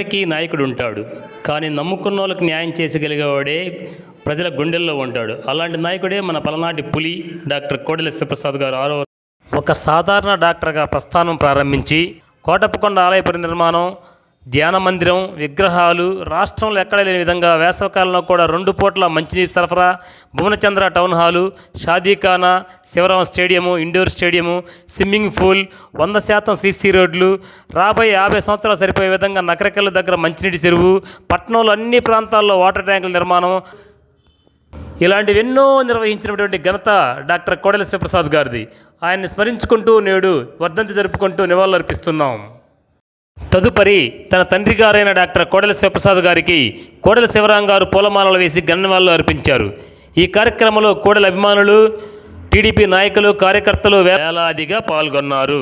అందరికీ నాయకుడు ఉంటాడు కానీ నమ్ముకున్న వాళ్ళకి న్యాయం చేసగలిగేవాడే ప్రజల గుండెల్లో ఉంటాడు. అలాంటి నాయకుడే మన పలనాటి పులి డాక్టర్ కోడెల శివప్రసాద్ గారు ఆరో ఒక సాధారణ డాక్టర్గా ప్రస్థానం ప్రారంభించి కోటప్పకొండ ఆలయ పరినిర్మాణం ధ్యాన మందిరం విగ్రహాలు రాష్ట్రంలో ఎక్కడ లేని విధంగా వేసవకాలంలో కూడా రెండు పూట్ల మంచినీరు సరఫరా Bhuvanachandra town hall షాదీఖానా Sivarama stadium indoor stadium swimming pool వంద శాతం సీసీ రోడ్లు రాబోయే యాభై సంవత్సరాలు సరిపోయే విధంగా నకరకల్ల దగ్గర మంచినీటి చెరువు పట్టణంలో అన్ని ప్రాంతాల్లో వాటర్ ట్యాంకుల నిర్మాణం. ఇలాంటివి ఎన్నో నిర్వహించినటువంటి ఘనత డాక్టర్ కోడెల శివప్రసాద్ గారిది. ఆయన్ని స్మరించుకుంటూ నేడు వర్ధంతి జరుపుకుంటూ నివాళులర్పిస్తున్నాం. తదుపరి తన తండ్రి గారైన డాక్టర్ కోడెల శివప్రసాద్ గారికి కోడెల శివరాం గారు పూలమాలలు వేసి గణనివాళులు అర్పించారు. ఈ కార్యక్రమంలో కోడెల అభిమానులు టీడీపీ నాయకులు కార్యకర్తలు వేలాదిగా పాల్గొన్నారు.